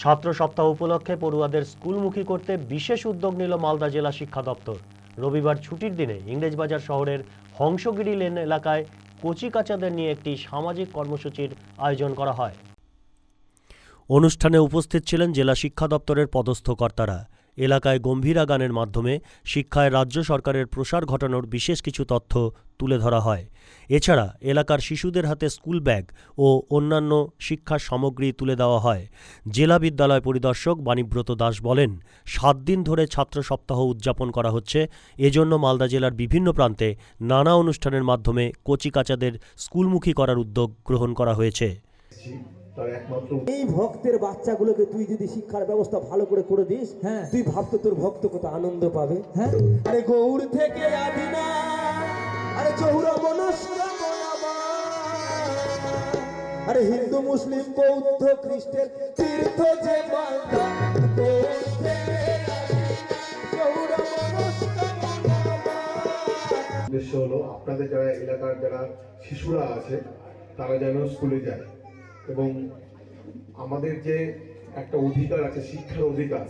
ছাত্র সপ্তাহ উপলক্ষে পড়ুয়াদের স্কুলমুখী করতে বিশেষ উদ্যোগ নিল মালদা জেলা শিক্ষা দপ্তর। রবিবার ছুটির দিনে ইংরেজবাজার শহরের হংসগিরি লেন এলাকায় কচিকাচাদের নিয়ে একটি সামাজিক কর্মসূচির আয়োজন করা হয়। অনুষ্ঠানে উপস্থিত ছিলেন জেলা শিক্ষা দপ্তরের পদস্থ কর্তারা। এলাকায় গম্ভীরা গানের মাধ্যমে শিক্ষায় রাজ্য সরকারের প্রসার ঘটানোর বিশেষ কিছু তথ্য তুলে ধরা হয়। এছাড়া এলাকার শিশুদের হাতে স্কুল ব্যাগ ও অন্যান্য শিক্ষার সামগ্রী তুলে দেওয়া হয়। জেলা বিদ্যালয় পরিদর্শক বাণীব্রত দাস বলেন, সাত দিন ধরে ছাত্র সপ্তাহ উদযাপন করা হচ্ছে। এজন্য মালদা জেলার বিভিন্ন প্রান্তে নানা অনুষ্ঠানের মাধ্যমে কচিকাচাদের স্কুলমুখী করার উদ্যোগ গ্রহণ করা হয়েছে। এই ভক্তের বাচ্চাগুলোকে তুই যদি শিক্ষার ব্যবস্থা ভালো করে করে দিস হ্যাঁ। তুই ভাবতো তোর ভক্ত কত আনন্দ পাবে। হ্যাঁ। আরে গৌর থেকে আদিনা আরে চৌরা আরে হিন্দু মুসলিম বৌদ্ধ খ্রিস্টের তীর্থ যে উদ্দেশ্য হলো আপনাদের যারা এলাকার যারা শিশুরা আছে তারা যেন স্কুলে যায়। এবং আমাদের যে একটা অধিকার আছে, শিক্ষার অধিকার,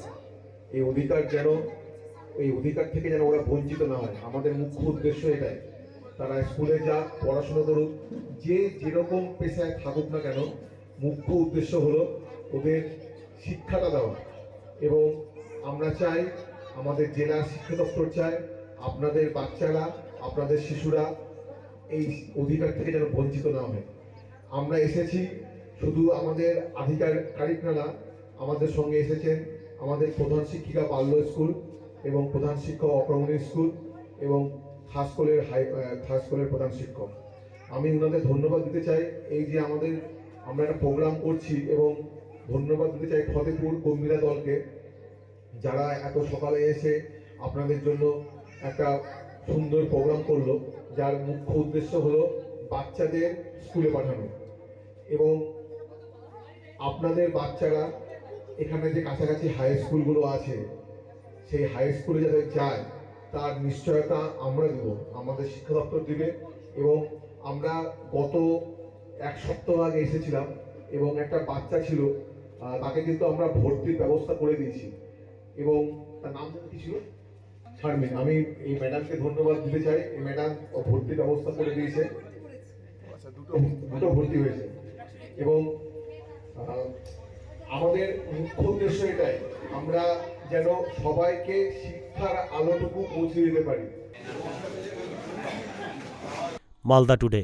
এই অধিকার যেন, এই অধিকার থেকে যেন ওরা বঞ্চিত না হয়। আমাদের মুখ্য উদ্দেশ্য এটাই। তারা স্কুলে যাক, পড়াশোনা করুক, যে যেরকম পেশায় থাকুক না কেন, মুখ্য উদ্দেশ্য হলো ওদের শিক্ষাটা দেওয়া। এবং আমরা চাই আমাদের জেলা শিক্ষা দপ্তর চায় আপনাদের বাচ্চারা, আপনাদের শিশুরা এই অধিকার থেকে যেন বঞ্চিত না হয়। আমরা এসেছি শুধু আমাদের আধিকারিকরা না আমাদের সঙ্গে এসেছেন। আমাদের প্রধান শিক্ষিকা বাল্য স্কুল এবং প্রধান শিক্ষক অক্রমণী স্কুল এবং খাস স্কুলের হাই খাস স্কুলের প্রধান শিক্ষক। আমি ওনাদের ধন্যবাদ দিতে চাই। এই যে আমাদের, আমরা একটা প্রোগ্রাম করছি এবং ধন্যবাদ দিতে চাই ফতেপুর গম্ভীরা দলকে, যারা এত সকালে এসে আপনাদের জন্য একটা সুন্দর প্রোগ্রাম করল, যার মুখ্য উদ্দেশ্য হলো বাচ্চাদের স্কুলে পাঠানো। এবং আপনাদের বাচ্চারা এখানে যে কাছাকাছি হাই স্কুলগুলো আছে সেই হাই স্কুলে যাতে যায় তার নিশ্চয়তা আমরা দেব আমাদের শিক্ষা দপ্তর দিবে এবং আমরা গত এক সপ্তাহ আগে এসেছিলাম এবং একটা বাচ্চা ছিল তাকে কিন্তু আমরা ভর্তির ব্যবস্থা করে দিয়েছি এবং তার নাম কি ছিল? শারমিন। আমি এই ম্যাডামকে ধন্যবাদ দিতে চাই এই ম্যাডাম ভর্তির ব্যবস্থা করে দিয়েছে। আচ্ছা, দুটো দুটো ভর্তি হয়েছে। এবং আমাদের মুখ্য উদ্দেশ্য এটাই আমরা যেন সবাইকে শিক্ষার আলোটুকু পৌঁছে দিতে পারি। মালদা টুডে